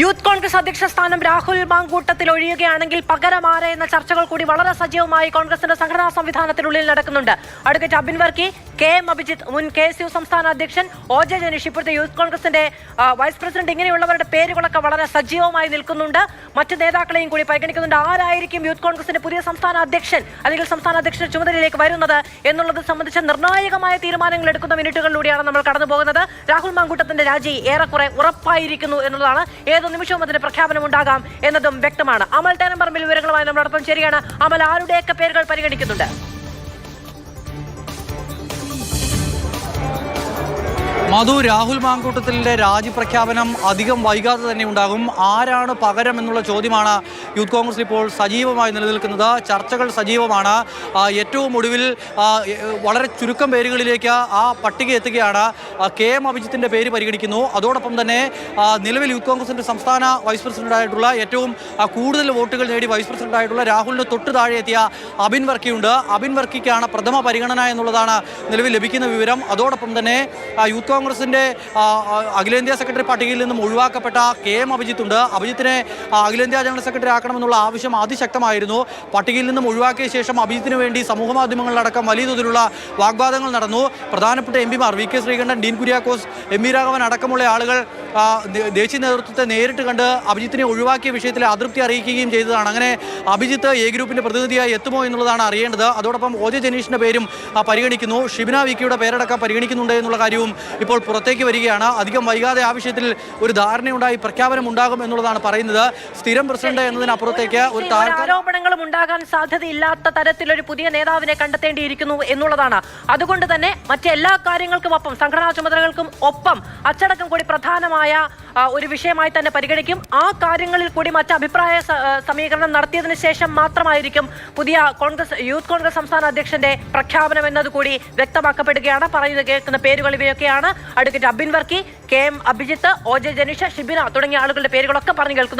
Youth Congress അധ്യക്ഷ സ്ഥാനം രാഹുൽ മാങ്കൂട്ടത്തിൽ ഒഴിയുകയാണെങ്കിൽ പകരം ആരെ എന്ന ചർച്ചകൾ കൂടി വളരെ സജീവമായി കോൺഗ്രസിന്റെ സംഘടനാ സംവിധാനത്തിനുള്ളിൽ നടക്കുന്നുണ്ട്. Advocate Abin Varkey K M Abhijith മുൻ കെ എസ് യു സംസ്ഥാന അധ്യക്ഷൻ ഒ ജെ ജനീഷ് ഇപ്പോഴത്തെ യൂത്ത് കോൺഗ്രസിന്റെ വൈസ് പ്രസിഡന്റ് ഇങ്ങനെയുള്ളവരുടെ പേരുകളൊക്കെ വളരെ സജീവമായി നിൽക്കുന്നുണ്ട്. മറ്റു നേതാക്കളെയും കൂടി പരിഗണിക്കുന്നുണ്ട്. ആരായിരിക്കും യൂത്ത് കോൺഗ്രസിന്റെ പുതിയ സംസ്ഥാന അധ്യക്ഷൻ അല്ലെങ്കിൽ സംസ്ഥാന അധ്യക്ഷന്റെ ചുമതലയിലേക്ക് വരുന്നത് എന്നുള്ളത് സംബന്ധിച്ച നിർണായകമായ തീരുമാനങ്ങൾ എടുക്കുന്ന മിനിറ്റുകളിലൂടെയാണ് നമ്മൾ കടന്നു പോകുന്നത്. രാഹുൽ മാങ്കൂട്ടത്തിന്റെ രാജി ഏറെക്കുറെ ഉറപ്പായിരിക്കുന്നു എന്നുള്ളതാണ്. ഏത് നിമിഷവും അതിന്റെ പ്രഖ്യാപനം ഉണ്ടാകാം എന്നതും വ്യക്തമാണ്. അമൽ തേനമ്പറമ്പിൽ വിവരങ്ങളുമായി നമ്മളോടൊപ്പം ശരിയാണ് അമൽ ആരുടെയൊക്കെ പേരുകൾ പരിഗണിക്കുന്നുണ്ട്? മധു രാഹുൽ മാങ്കൂട്ടത്തിലെ രാജിപ്രഖ്യാപനം അധികം വൈകാതെ തന്നെ ഉണ്ടാകും. ആരാണ് പകരം എന്നുള്ള ചോദ്യമാണ് യൂത്ത് കോൺഗ്രസ് ഇപ്പോൾ സജീവമായി നിലനിൽക്കുന്നത്. ചർച്ചകൾ സജീവമാണ്. ഏറ്റവും ഒടുവിൽ വളരെ ചുരുക്കം പേരുകളിലേക്ക് ആ പട്ടിക എത്തുകയാണ്. കെ എം അഭിജിത്തിന്റെ പേര് പരിഗണിക്കുന്നു. അതോടൊപ്പം തന്നെ നിലവിൽ യൂത്ത് കോൺഗ്രസിന്റെ സംസ്ഥാന വൈസ് പ്രസിഡന്റായിട്ടുള്ള ഏറ്റവും കൂടുതൽ വോട്ടുകൾ നേടി വൈസ് പ്രസിഡന്റായിട്ടുള്ള രാഹുലിന് തൊട്ട് താഴെ എത്തിയ അബിൻ വർക്കിയുണ്ട്. അബിൻ വർക്കിക്കാണ് പ്രഥമ പരിഗണന എന്നുള്ളതാണ് നിലവിൽ ലഭിക്കുന്ന വിവരം. അതോടൊപ്പം തന്നെ യൂത്ത് ആ, അഖിലേന്ത്യാ സെക്രട്ടറി പട്ടികയിൽ നിന്നും ഒഴിവാക്കപ്പെട്ട കെ എം അഭിജിത്ത് ഉണ്ട്. അഭിജിത്തിനെ അഖിലേന്ത്യാ ജനറൽ സെക്രട്ടറി ആക്കണമെന്നുള്ള ആവശ്യം അതിശക്തമായിരുന്നു. പട്ടികയിൽ നിന്നും ഒഴിവാക്കിയ ശേഷം അഭിജിത്തിന് വേണ്ടി സമൂഹ മാധ്യമങ്ങളിലടക്കം വലിയ തോതിലുള്ള വാഗ്വാദങ്ങൾ നടന്നു. പ്രധാനപ്പെട്ട എം പിമാർ V K Sreekandan Dean Kuriakose M V Raghavan അടക്കമുള്ള ആളുകൾ ദേശീയ നേതൃത്വത്തെ നേരിട്ട് കണ്ട് അഭിജിത്തിനെ ഒഴിവാക്കിയ വിഷയത്തിൽ അതൃപ്തി അറിയിക്കുകയും ചെയ്തതാണ്. അങ്ങനെ അഭിജിത്ത് എ ഗ്രൂപ്പിന്റെ പ്രതിനിധിയായി എത്തുമോ എന്നുള്ളതാണ് അറിയേണ്ടത്. അതോടൊപ്പം ഒ ജെ ജനീഷിന്റെ പേരും പരിഗണിക്കുന്നു. ഷിബിന വിക്കിയുടെ പേരടക്കം പരിഗണിക്കുന്നുണ്ട് എന്നുള്ള കാര്യവും ഇപ്പോൾ പുറത്തേക്ക് വരികയാണ്. അധികം വൈകാതെ ആ വിഷയത്തിൽ ഒരു ധാരണയുണ്ടായി പ്രഖ്യാപനം ഉണ്ടാകും എന്നുള്ളതാണ് പറയുന്നത്. സ്ഥിരം പ്രസിഡന്റ് എന്നതിനപ്പുറത്തേക്ക് ഒരു ഒരു ആരോപണങ്ങളും ഉണ്ടാകാൻ സാധ്യതയില്ലാത്ത തരത്തിലൊരു പുതിയ നേതാവിനെ കണ്ടെത്തേണ്ടിയിരിക്കുന്നു എന്നുള്ളതാണ്. അതുകൊണ്ട് തന്നെ മറ്റെല്ലാ കാര്യങ്ങൾക്കും ഒപ്പം സംഘടനാ ചുമതലകൾക്കും ഒപ്പം അച്ചടക്കം കൂടി പ്രധാനമായ ആ, ഒരു വിഷയമായി തന്നെ പരിഗണിക്കും. ആ കാര്യങ്ങളിൽ കൂടി മറ്റ് അഭിപ്രായ സമീകരണം നടത്തിയതിനു ശേഷം മാത്രമായിരിക്കും പുതിയ കോൺഗ്രസ് യൂത്ത് കോൺഗ്രസ് സംസ്ഥാന അധ്യക്ഷന്റെ പ്രഖ്യാപനം എന്നതുകൂടി വ്യക്തമാക്കപ്പെടുകയാണ്. പറയുന്നത് കേൾക്കുന്ന പേരുകൾ ഇവയൊക്കെയാണ്. Advocate Abin Varkey K M Abhijith O J Janeesh Shibina തുടങ്ങിയ ആളുകളുടെ പേരുകളൊക്കെ പറഞ്ഞു കേൾക്കുന്നു.